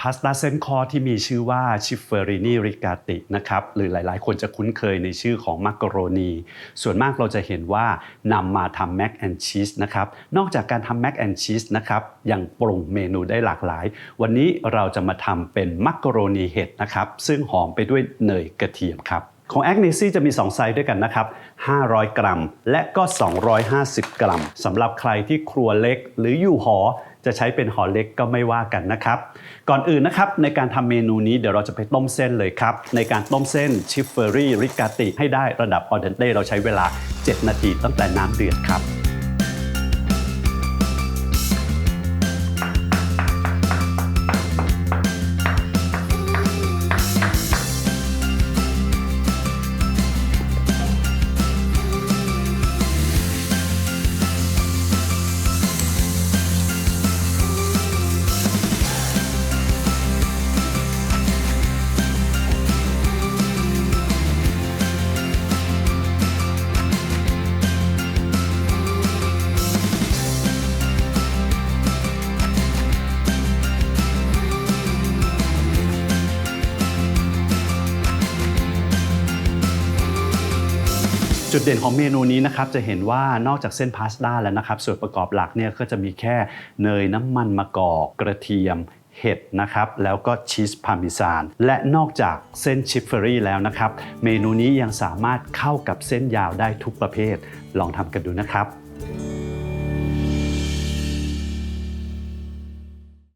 พาสต้าเส้นคอที่มีชื่อว่าชิฟเฟอรินีริกาตินะครับหรือหลายๆ คนจะคุ้นเคยในชื่อของมักกะโรนีส่วนมากเราจะเห็นว่านำมาทำแมกแอนชีสนะครับนอกจากการทำแมกแอนชีสนะครับยังปรุงเมนูได้หลากหลาย วันนี้เราจะมาทำเป็นมักกะโรนีเห็ดนะครับซึ่งหอมไปด้วยเนยกระเทียมครับ ของแอ n เนซี่จะมี 2 ไซส์ด้วยกันนะครับ 500 กรัม และก็ 250 กรัมสำหรับใครที่ครัวเล็กหรืออยู่หอ จะใช้เป็นหอเล็กก็ไม่ว่ากันนะครับ ก่อนอื่นนะครับ ในการทำเมนูนี้เดี๋ยวเราจะไปต้มเส้นเลยครับ ในการต้มเส้นชิฟเฟอรี่ริกาติให้ได้ระดับออเดนเต้เราใช้เวลา 7 นาทีตั้งแต่น้ำเดือดครับ จุดเด่นของเมนูนี้นะครับจะเห็นว่านอกจากเส้นพาสต้าแล้วนะครับส่วนประกอบหลักเนี่ยก็จะมีแค่เนยน้ำมันมะกอกกระเทียมเห็ดนะครับแล้วก็ชีสพาร์เมซานและนอกจากเส้นชิฟเฟอรี่แล้วนะครับ เมนูนี้ยังสามารถเข้ากับเส้นยาวได้ทุกประเภท ลองทำกันดูนะครับ